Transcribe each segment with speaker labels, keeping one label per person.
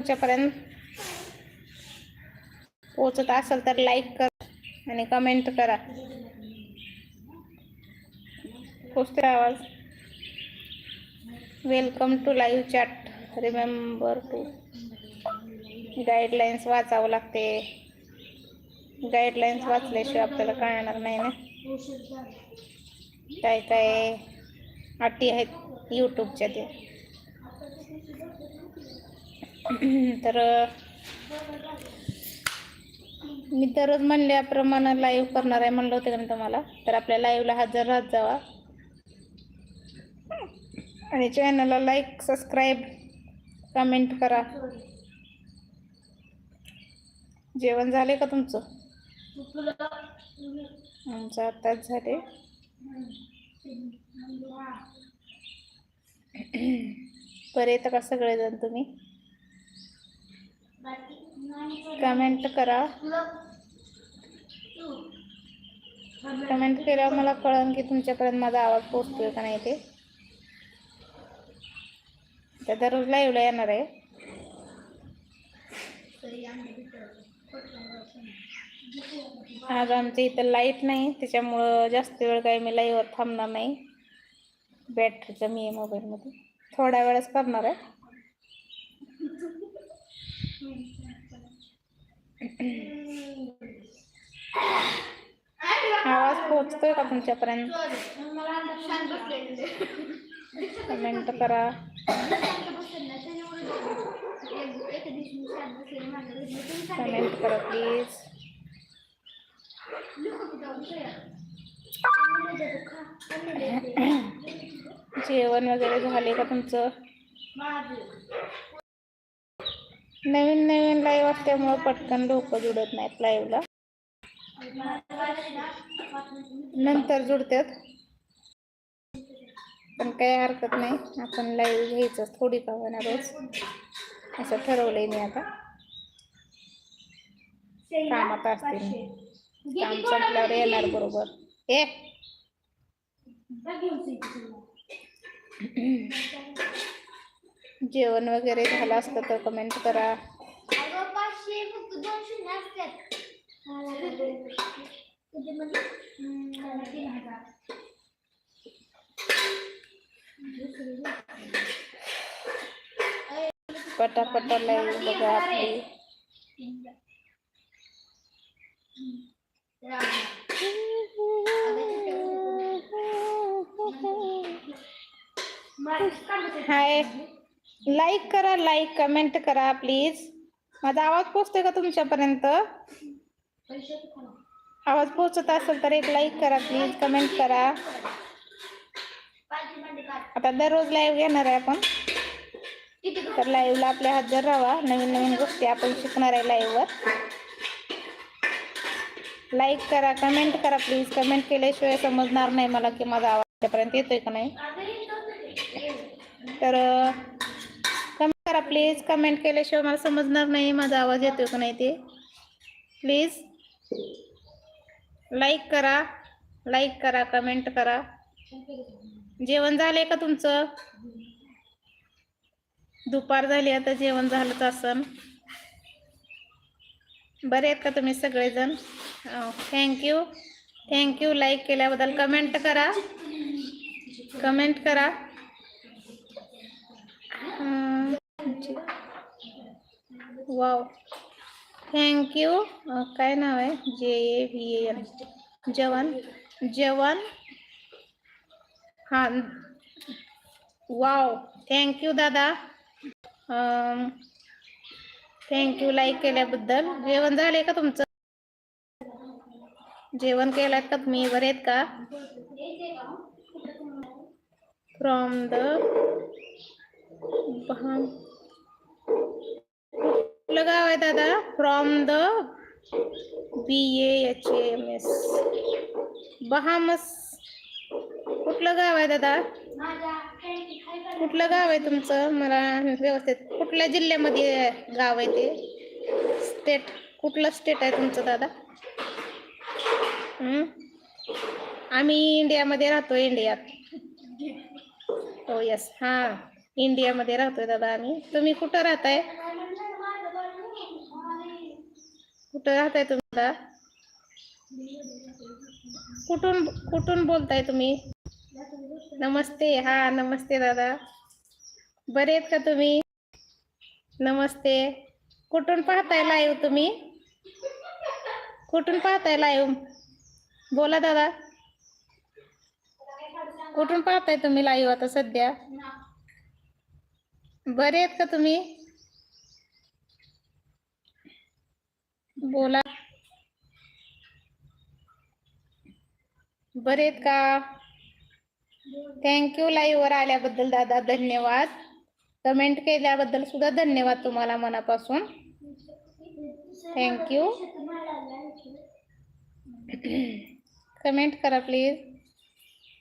Speaker 1: तुमच्यापर्यंत पोचत असेल तर लाईक करा आणि कमेंट करा. पोचते आवाज. Welcome to live chat remember to guidelines वाचावं लागते. गाईडलाईन्स वाचल्याशिवाय आपल्याला कळणार नाही ना. काय काय अटी आहेत यूट्यूबच्या ते. तर मी दररोज म्हणल्याप्रमाणे लाईव्ह करणार आहे म्हणलं होतं का मी तुम्हाला? तर आपल्या लाईव्हला हजर राहत जावा. आणि चॅनलला लाईक सबस्क्राईब कमेंट करा. जेवण झाले का तुमचं? आमचं आत्ताच झाले. बरे येतं का सगळेजण तुम्ही? कमेंट करा. कमेंट केल्यावर मला कळन की तुमच्यापर्यंत माझा आवाज पोचतोय का नाही ते. तर दररोज लाईव्हला येणार आहे. आज आमच्या इथं लाइट नाही त्याच्यामुळं जास्त वेळ काही मी लाईव्हवर थांबणार नाही. बॅटरीचं मी आहे मोबाईलमध्ये थोड्या वेळच करणार आहे. आवाज पोहोचतोय का तुमच्यापर्यंत? कमेंट करा. कमेंट करा प्लीज जेवण वगैरे झाले का तुमचं? नवीन नवीन लाईव्ह असल्यामुळं पटकन डोकं जुडत नाहीत लाईव्हला नंतर जुडतात पण काही हरकत नाही. आपण लाईव्ह घ्यायचं थोडी का होईना रोज. असं ठरवलंय मी आता. कामात असते काम संपल्यावर येणार बरोबर. ए! जेवण वगैरे झालं असतं तर कमेंट करा. पटापटा लाईव्ह बघा आपली. हाय. लाईक करा लाईक कमेंट करा प्लीज माझा आवाज पोचतोय का तुमच्यापर्यंत? आवाज पोचत असेल तर एक लाईक करा प्लीज कमेंट करा. आता दररोज लाईव्ह घेणार आहे आपण. तर लाईव्हला आपल्या हजर राहा नवीन नवीन गोष्टी आपण शिकणार आहे लाईव्हवर लाईक करा कमेंट करा प्लीज कमेंट केल्याशिवाय समजणार नाही मला की माझा आवाज त्यापर्यंत येतोय का नाही. तर कमेंट करा प्लीज कमेंट केल्याशिवाय मला समजणार नाही माझा आवाज येतोय का नाही ते. प्लीज लाईक करा. लाईक करा कमेंट करा. जेवण झालंय का तुमचं? दुपार झाली आता जेवण झालंच असन. बरे आहेत का तुम्ही सगळेजण? Thank you thank you like केल्याबद्दल कमेंट करा. कमेंट करा. वाव थँक्यू काय नाव आहे? जे ए व्ही एन जेवण जेवण हां. वाव थँक्यू दादा. थँक्यू लाईक केल्याबद्दल. जेवण झाले का तुमचं? जेवण केलं का तुम्ही? बरे आहेत का? फ्रॉम द कुठलं गाव आहे दादा? From the B H M S Bahamas कुठलं गाव आहे दादा? कुठलं गाव आहे तुमचं? मला व्यवस्थित कुठल्या जिल्ह्यामध्ये गाव आहे ते? स्टेट कुठलं स्टेट आहे तुमचं दादा? आम्ही इंडियामध्ये राहतो इंडियात. हो यस हां. इंडियामध्ये राहतोय दादा आम्ही. तुम्ही कुठं राहताय? कुठं राहताय तुम्ही आता? कुठून कुठून बोलताय तुम्ही? नमस्ते हा नमस्ते दादा. बरे आहेत का तुम्ही? नमस्ते. कुठून पाहताय लाईव्ह तुम्ही? कुठून पाहताय लाईव्ह बोला दादा. कुठून पाहताय तुम्ही लाईव्ह आता सध्या? बरे आहेत का तुम्ही? बोला. बरे आहेत का? थँक्यू लाईव्ह वर आल्याबद्दल दादा धन्यवाद. कमेंट केल्याबद्दल सुद्धा धन्यवाद तुम्हाला मनापासून. थँक्यू कमेंट करा प्लीज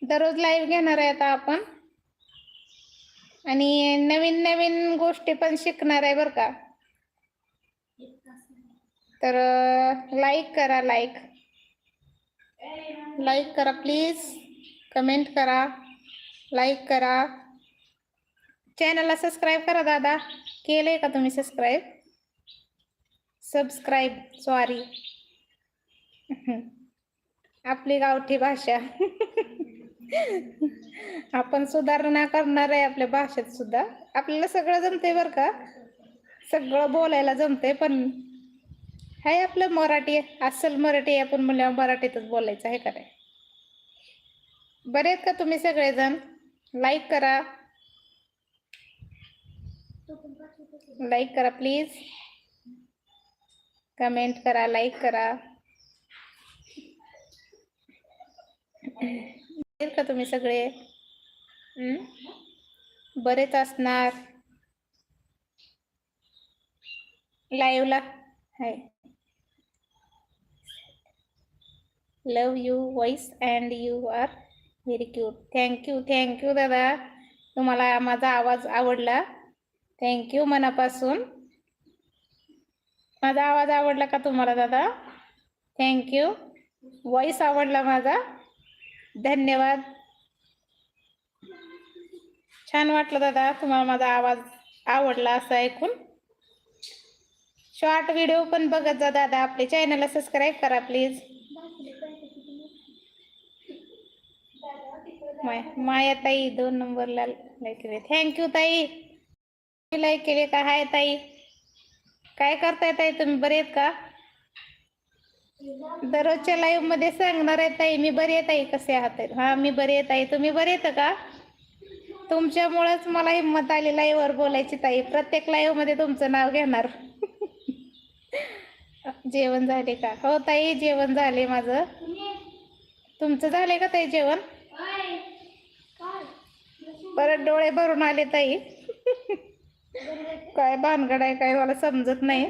Speaker 1: दररोज लाईव्ह घेणार आहे आता आपण. आणि नवीन नवीन गोष्टी पण शिकणार आहे बरं का. तर लाईक करा लाईक लाईक करा प्लीज कमेंट करा. लाईक करा. चॅनलला सबस्क्राईब करा दादा. केलंय का तुम्ही सबस्क्राईब सबस्क्राईब सॉरी आपली गावठी भाषा. आपण सुधारणा करणार आहे आपल्या भाषेत सुद्धा. आपल्याला सगळं जमते बरं का? सगळं बोलायला जमते पण हाय आपलं मराठी अस्सल मराठी आपण म्हणल्यावर मराठीतच बोलायचं आहे का नाही? बरे आहेत का तुम्ही सगळेजण? लाईक करा. लाईक करा प्लीज कमेंट करा लाईक करा. का तुम्ही सगळे? बरेच असणार. लाईव्हला hi. Love you voice and you are very cute thank you thank you दादा. तुम्हाला माझा आवाज आवडला? थँक्यू मनापासून. माझा आवाज आवडला का तुम्हाला दादा? थँक्यू वॉईस आवडला माझा. धन्यवाद. छान वाटलं दादा. तुम्हाला माझा आवाज आवडला असं ऐकून. शॉर्ट व्हिडिओ पण बघत जा दादा. आपले चॅनलला सबस्क्राईब करा प्लीज माय माया ताई दोन नंबरला लाईक केले थँक्यू ताई. लाईक केले का? हाय ताई. काय करताय ताई? तुम्ही बरे आहेत का? दररोजच्या लाईव्हमध्ये सांगणार आहे ताई मी बरी आहे ताई. कसे आहात हा मी बरी आहे ताई. तुम्ही बरे आहेत का? तुमच्यामुळेच मला हिंमत आली लाईव्हवर वर बोलायची ताई. प्रत्येक लाईव्हमध्ये तुमचं नाव घेणार. जेवण झाले का? हो ताई जेवण झाले माझं. तुमचं झाले का ताई जेवण? परत डोळे भरून आले ताई. काय भानगड आहे काय मला समजत नाही.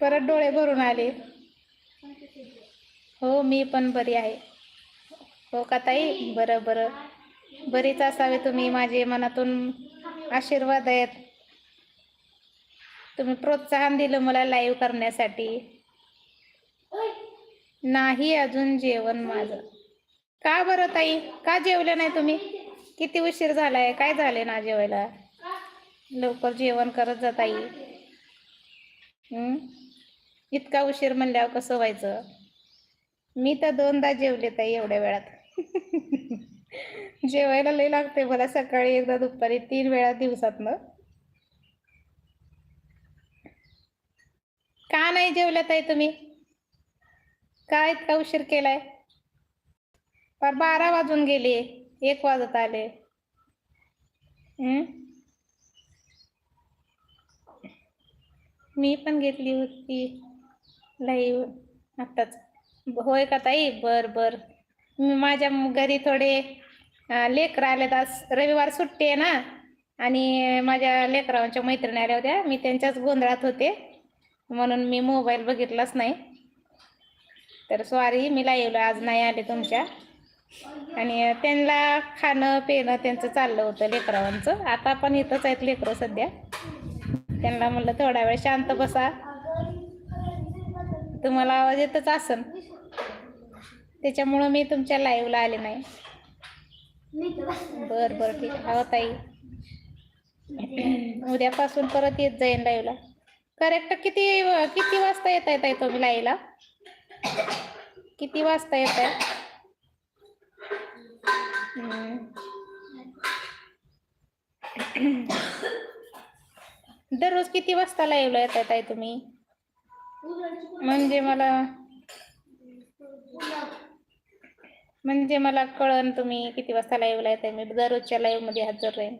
Speaker 1: परत डोळे भरून आले. हो मी पण बरी आहे. हो का ताई? बरं बरं. बरीच असावे तुम्ही माझे मनातून आशीर्वाद आहेत. तुम्ही प्रोत्साहन दिलं मला लाईव्ह करण्यासाठी. नाही अजून जेवण माझं. का बरं ताई? का जेवले नाही तुम्ही? किती उशीर झालाय? काय झाले ना जेवायला? लवकर जेवण करत जा ताई. इतका उशीर म्हणल्यावर कसं व्हायचं? मी तर दोनदा जेवले ताई एवढ्या वेळात. जेवायला लई लागते मला सकाळी एकदा दुपारी तीन वेळा दिवसातनं. का नाही जेवल्या ताई तुम्ही? का इतका उशीर केलाय? फार बारा वाजून गेले. एक वाजत आले. मी पण घेतली होती. लाईव्ह आत्ताच. होय का ताई? बर बर. मी माझ्या घरी थोडे लेकर आले आज रविवार सुट्टी आहे ना? आणि माझ्या लेकरांच्या मैत्रिणी आल्या होत्या. मी त्यांच्याच गोंधळात होते. म्हणून मी मोबाईल बघितलाच नाही. तर सॉरी मी लाईव्हला आज नाही आले तुमच्या. आणि त्यांना खाणं पिणं त्यांचं चाललं होतं लेकरांचं. आता पण इथंच आहेत लेकरं सध्या. त्यांना म्हणलं थोडा वेळ शांत बसा. तुम्हाला आवाज येतच असन. त्याच्यामुळं मी तुमच्या लाईव्हला आले नाही. बर बर ठीक आहे. हो ताई. उद्यापासून परत येत जाईन लाईव्हला करेक्ट किती किती वाजता येत आहे ताई तुम्ही लाईला किती वाजता येत आहे दररोज किती वाजता लाईव्हला येत आहे ताई तुम्ही? म्हणजे मला म्हणजे मला कळन तुम्ही किती वाजता लाईव्हला येत आहे मी दररोजच्या लाईव्हमध्ये हजर राहीन.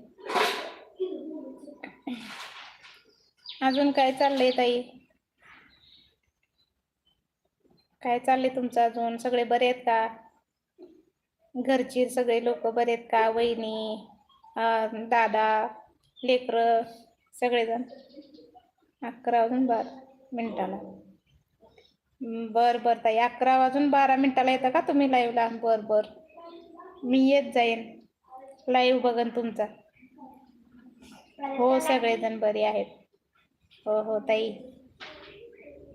Speaker 1: अजून काय चाललंय ताई? काय चाललंय तुमचं अजून? सगळे बरे आहेत का? घरचे सगळे लोक बरे आहेत का? वहिनी दादा लेकरं सगळेजण? अकरा वाजून बारा मिनिटाला. बर बर ताई. अकरा वाजून बारा मिनिटाला येता का तुम्ही लाईव्हला बर बर. मी येत जाईन. लाईव्ह बघन तुमचा. हो सगळेजण बरे आहेत. हो हो ताई.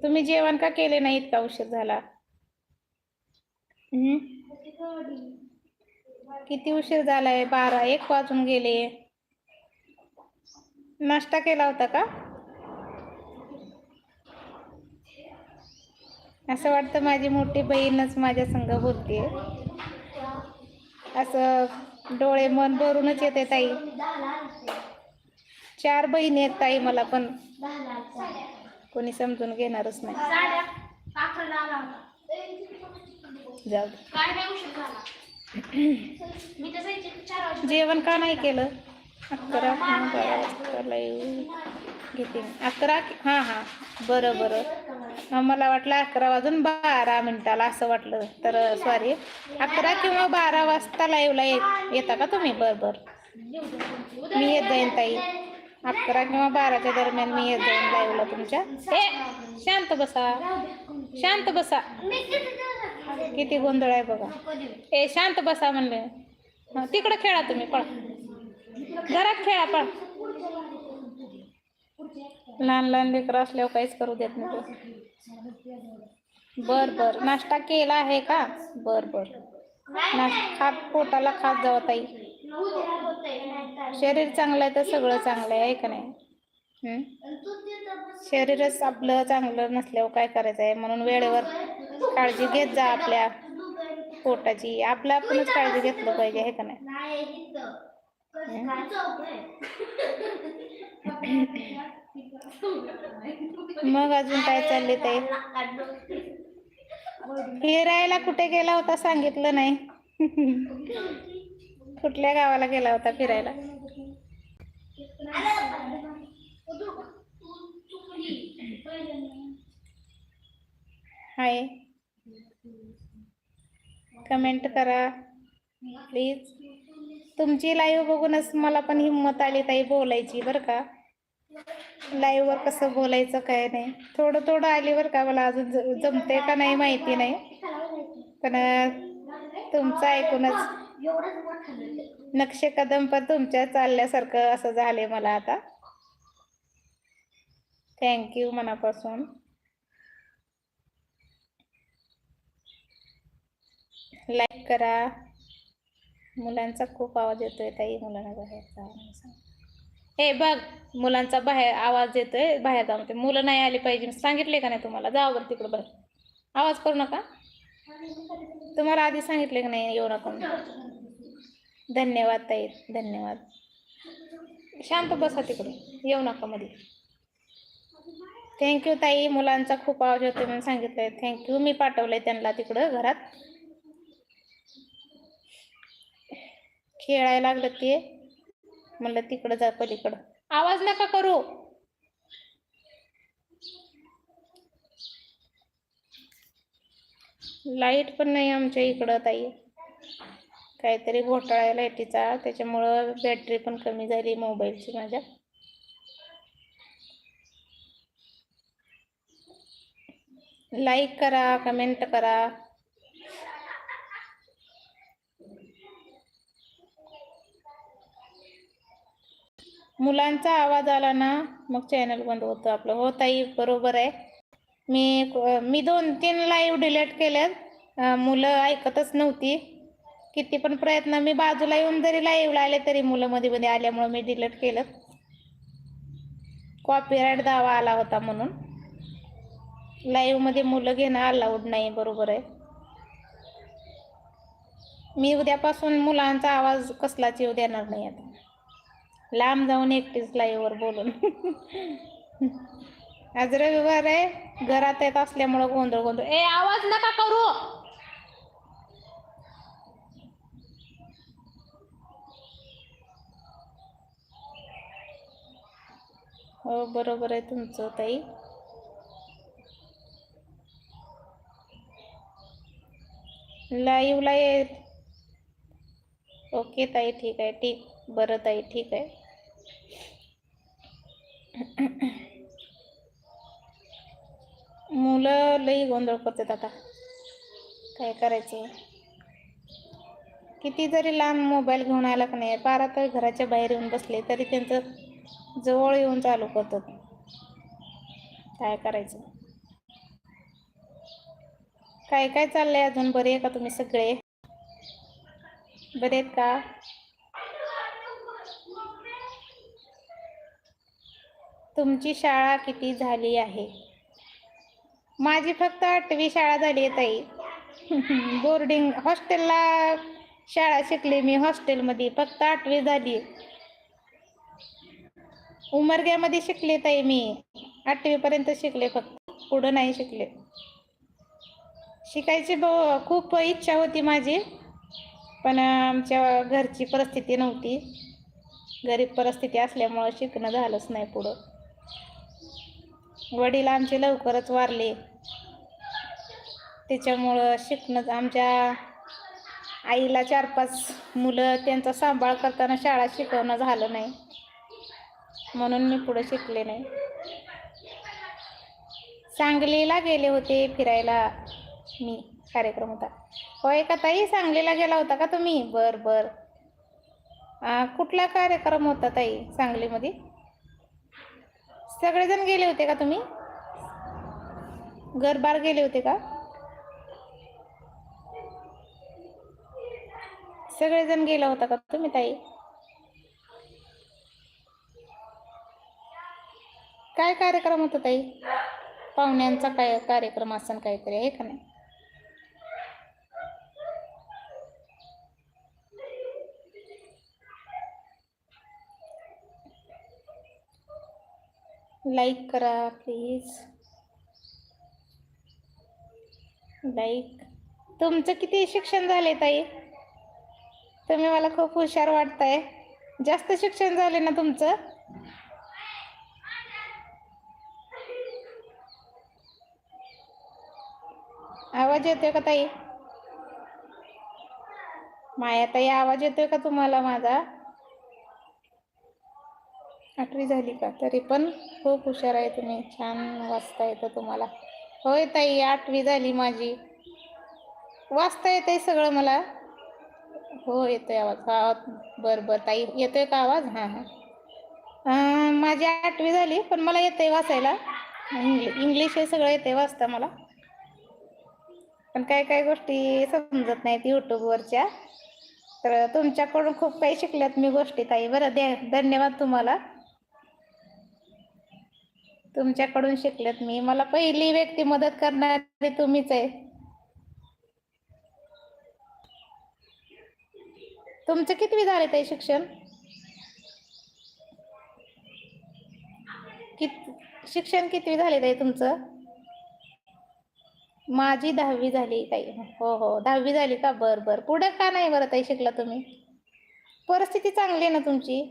Speaker 1: तुम्ही जेवण का केले नाही इतका उशीर झाला. किती उशीर झालाय? बारा एक वाजून गेले. नाश्ता केला होता का? असं वाटतं माझी मोठी बहीणच माझ्या संग बोलते. असं डोळे मन भरूनच येते ताई. चार बहिणी आहेत ताई मला पण. कोणी समजून घेणारच नाही. जाऊ जेवण का नाही केलं? अकरा बारा वाजता live घेते. अकरा हां हां. बरं बरं. मला वाटलं अकरा वाजून बारा मिनिटाला असं वाटलं. तर सॉरी अकरा किंवा बारा वाजता लाईव्हला येत येता का तुम्ही? बरं बरं. मी येत जाईन ताई. अकरा किंवा बाराच्या दरम्यान मी येत जाईन लाईव्हला तुमच्या. ए शांत बसा. शांत बसा. किती गोंधळ आहे बघा. ए शांत बसा म्हणले. तिकडं खेळा तुम्ही पळ. घरात खेळा पळ. लहान लहान लेकरं असल्यावर काहीच करू देत नाही बर बर. नाश्ता केला आहे का? बर बर. नाश खात पोटाला खात जावं ताई. शरीर चांगलं आहे तर सगळं चांगलं आहे का नाही? शरीरच आपलं चांगलं नसल्यावर काय करायचं आहे? म्हणून वेळेवर काळजी घेत जा आपल्या पोटाची. आपलं आपणच काळजी घेतलं पाहिजे हे का नाही? मग अजून काय चालले ते फिरायला कुठे गेला होता सांगितलं नाही. कुठल्या गावाला गेला होता फिरायला? हाय. कमेंट करा. प्लीज तुमची लाईव्ह बघूनच मला पण हिंमत आली ताई बोलायची बरं का. लाईव्हवर कसं बोलायचं काय नाही. थोडं थोडं आली बरं का मला अजून ज- जमते का नाही माहिती नाही. पण तुमचं ऐकूनच नक्षे कदम पण तुमच्या चालल्यासारखं असं झाले मला आता. थँक्यू मनापासून. लाईक करा. मुलांचा खूप आवाज येतोय ताई मुलांना बाहेर जाऊन हे बघ मुलांचा बाहेर आवाज येतोय बाहेर जाऊन ते मुलं नाही आली पाहिजे. सांगितले का नाही तुम्हाला? जावं बरं तिकडं बघ आवाज करू नका. तुम्हाला आधी सांगितले का नाही? येऊ नका धन्यवाद ताई धन्यवाद. शांत बसा तिकडे येऊ नका मध्ये थँक्यू ताई. मुलांचा खूप आवाज येतोय म्हणून सांगितलंय. थँक्यू मी पाठवलंय त्यांना तिकडं घरात. खेळायला लागलं ते. म्हणलं तिकडं जा पलीकडं. आवाज नका करू. लाइट पण नाही आमच्या इकडं ताई. काहीतरी घोटाळा आहे लाईटीचा. त्याच्यामुळं बॅटरी पण कमी झाली मोबाईलची माझ्या. लाईक करा कमेंट करा. मुलांचा आवाज आला ना मग चॅनल बंद होतं आपलं. हो ताई बरोबर आहे. मी मी दोन तीन लाईव्ह डिलीट केल्यात. मुलं ऐकतच नव्हती. किती पण प्रयत्न मी बाजूला येऊन जरी लाईव्हला आले तरी मुलं मध्ये मध्ये आल्यामुळं मी डिलीट केलं. कॉपीराईट दावा आला होता म्हणून. लाईव्हमध्ये मुलं घेणं अलाउड नाही बरोबर आहे. मी उद्यापासून मुलांचा आवाज कसलाच येऊ देणार नाही आता. लांब जाऊन एकटीच लाईव्हवर बोलून. आज रविवार आहे. घरात येत असल्यामुळं गोंधळ गोंधळ. ए आवाज नका करू. हो बरोबर आहे तुमचं ताई. लाईव्हला ये. ओके ताई ठीक आहे ठीक. बरं ताई ठीक आहे. मुलं लई गोंधळ करतात आता. काय करायचे? किती जरी लांब मोबाईल घेऊन आला का नाही बारा तर घराच्या बाहेर येऊन बसले तरी त्यांचं जवळ येऊन चालू करतात. काय करायचं? काय काय चाललंय अजून? बरे आहे का तुम्ही सगळे? बरे आहेत का? तुमची शाळा किती झाली आहे? माझी फक्त आठवी शाळा झाली आहे ताई. बोर्डिंग हॉस्टेलला शाळा शिकले मी हॉस्टेलमध्ये फक्त आठवी झाली. उमरग्यामध्ये शिकले ताई मी. आठवीपर्यंत शिकले फक्त. पुढं नाही शिकले. शिकायची ब खूप इच्छा होती माझी. पण आमच्या घरची परिस्थिती नव्हती. गरीब परिस्थिती असल्यामुळं शिकणं झालंच नाही पुढं. वडील आमचे लवकरच वारले. त्याच्यामुळं शिकणं आमच्या आईला चार पाच मुलं त्यांचा सांभाळ करताना शाळा शिकवणं झालं नाही. म्हणून मी पुढं शिकले नाही. सांगलीला गेले होते फिरायला मी कार्यक्रम होता. होय का ताई? सांगलीला गेला होता का तुम्ही? बर बर. कुठला कार्यक्रम होता ताई सांगलीमध्ये? सगळेजण गेले होते का तुम्ही? गरबार गेले होते का? सगळेजण गेला होता का तुम्ही ताई? काय कार्यक्रम होता ताई? पाहुण्यांचा काय कार्यक्रम असं काहीतरी आहे का नाही? लाईक करा प्लीज. लाईक. तुमचं किती शिक्षण झाले ताई? तुम्ही मला खूप हुशार वाटताय. जास्त शिक्षण झाले ना तुमचं? आवाज येतोय का ताई? माया ताई आवाज येतोय का तुम्हाला माझा? आठवी झाली का? तरी पण खूप हुशार आहे तुम्ही. छान वाचता येतं तुम्हाला. होय ताई आठवी झाली माझी. वाचता येतंय सगळं मला. हो येतोय आवाज. हा बरं बरं. ताई येतोय का आवाज? हां हां. माझी आठवी झाली पण मला येतंय वाचायला. इंग्लिश इंग्लिश हे सगळं येतंय वाचता मला. पण काय काय गोष्टी समजत नाहीत यूट्यूबवरच्या तर तुमच्याकडून खूप काही शिकल्यात मी गोष्टी ताई. बरं द्या धन्यवाद तुम्हाला. तुमच्याकडून शिकलेत मी. मला पहिली व्यक्ती मदत करणारी तुम्हीच आहे. तुमचं कितवी झाले ताई शिक्षण? कित शिक्षण कितवी झाले ताई तुमचं? माझी दहावी झाली ताई. हो हो. दहावी झाली का? बर बर. पुढे का नाही बरं ताई शिकला तुम्ही? परिस्थिती चांगली आहे ना तुमची?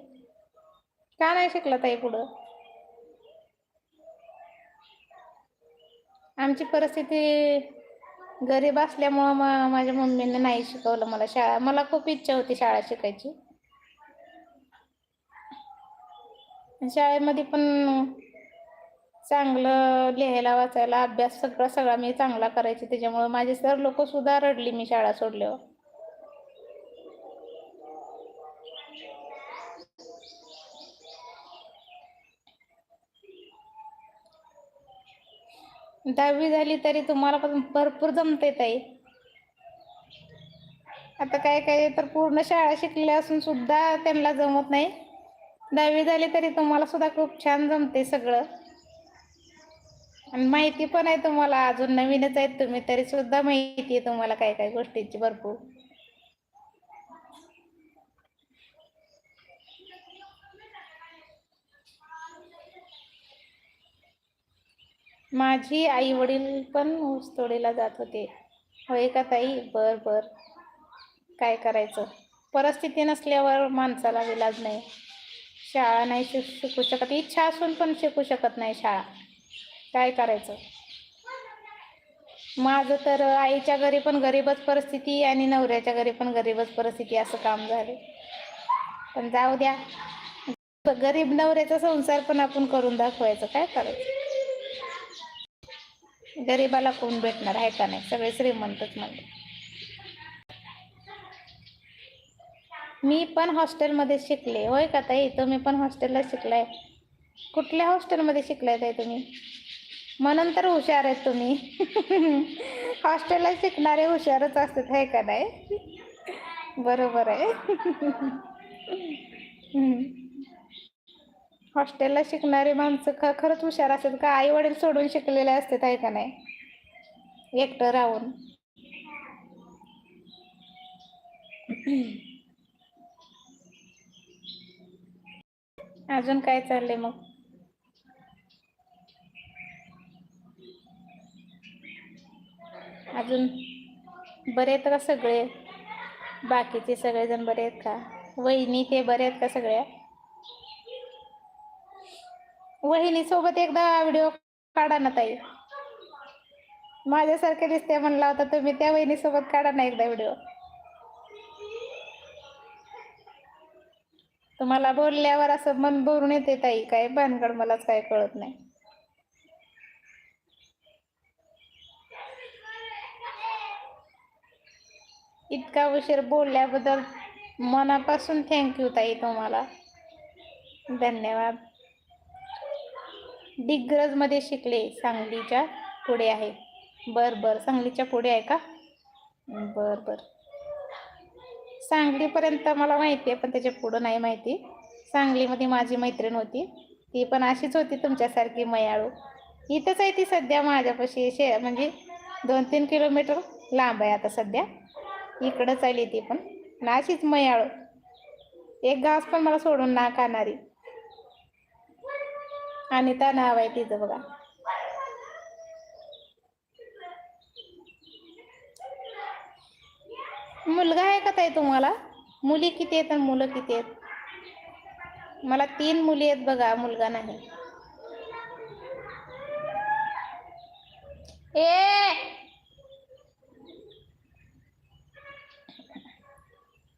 Speaker 1: का नाही शिकला ताई पुढं? आमची परिस्थिती गरीब असल्यामुळं मा माझ्या मम्मीने नाही शिकवलं मला शाळा. मला खूप इच्छा होती शाळा शिकायची. शाळेमध्ये पण चांगलं लिहायला वाचायला अभ्यास सगळा सगळा मी चांगला करायची. त्याच्यामुळं माझे सर लोक सुद्धा रडली मी शाळा सोडल्यावर. दहावी झाली तरी तुम्हाला पण भरपूर जमते ताई. आता काय काय तर पूर्ण शाळा शिकल्या असून सुद्धा त्यांना जमत नाही. दहावी झाली तरी तुम्हाला सुद्धा खूप छान जमते सगळं. आणि माहिती पण आहे तुम्हाला अजून नवीनच आहेत तुम्ही तरी सुद्धा माहिती आहे तुम्हाला काय काय गोष्टींची भरपूर. माझी आई वडील पण ऊसतोडीला जात होते. होय का ताई? बर बर. काय करायचं? परिस्थिती नसल्यावर माणसाला विलाज नाही. शाळा नाही शिक शिकू शकत. इच्छा असून पण शिकू शकत नाही शाळा. काय करायचं? माझं तर आईच्या घरी पण गरीबच परिस्थिती आणि नवऱ्याच्या घरी पण गरीबच परिस्थिती असं काम झालं. पण जाऊ द्या. गरीब नवऱ्याचा संसार पण आपण करून दाखवायचं. काय करायचं? गरीबाला कोण भेटणार? आहे का नाही? सगळे श्रीमंतच म्हणले. मी पण हॉस्टेलमध्ये शिकले. होय का ताई? तुम्ही पण हॉस्टेलला शिकलाय? कुठल्या हॉस्टेलमध्ये शिकलाय ताई तुम्ही? म्हणून तर हुशार आहेत तुम्ही. हॉस्टेलला शिकणारे हुशारच असतात आहे का नाही? बरोबर आहे. हॉस्टेलला शिकणारी माणसं ख खरंच हुशार असतात. का आई वडील सोडून शिकलेले असतात आहे का नाही? एकटं राहून. अजून काय चाललंय मग? अजून बरे आहेत का सगळे? बाकीचे सगळेजण बरे आहेत का? वहिनी ते बरे आहेत का सगळ्या? वहिनी सोबत एकदा व्हिडिओ काढा ना ताई. माझ्यासारखे दिसते म्हणला होता तुम्ही त्या वहिनी सोबत काढा ना एकदा व्हिडिओ तुम्हाला बोलल्यावर असं मन भरून येते ताई काय भानगड मलाच काय कळत नाही. इतका उशीर बोलल्याबद्दल मनापासून थँक्यू ताई तुम्हाला. धन्यवाद. डिग्रजमध्ये शिकले सांगलीच्या पुढे आहे. बर बर. सांगलीच्या पुढे आहे का? बर बर. सांगलीपर्यंत मला माहिती आहे पण त्याच्या पुढं नाही माहिती. सांगलीमध्ये माझी मैत्रीण होती. ती पण अशीच होती तुमच्यासारखी मयाळू. इथंच आहे ती सध्या माझ्यापाशी. शे म्हणजे दोन तीन किलोमीटर लांब आहे आता सध्या. इकडंच आली ती पण. ना अशीच मयाळू. एक घास पण मला सोडून ना खाणारी. अनिता नाव आहे तिचं बघा. मुलगा आहे का ताई तुम्हाला? मुली किती आहेत आणि मुलं किती आहेत? मला तीन मुली आहेत बघा मुलगा नाही. ए!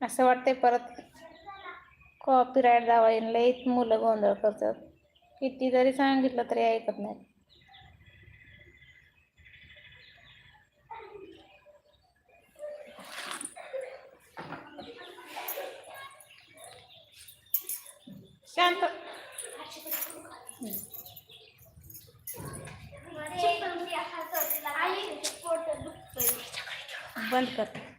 Speaker 1: असं वाटतंय परत कॉपीराईट जावा येईल लईच मुलं गोंधळ करतात. किती जरी सांगितलं तरी ऐकत नाही. शांत. बंद कर.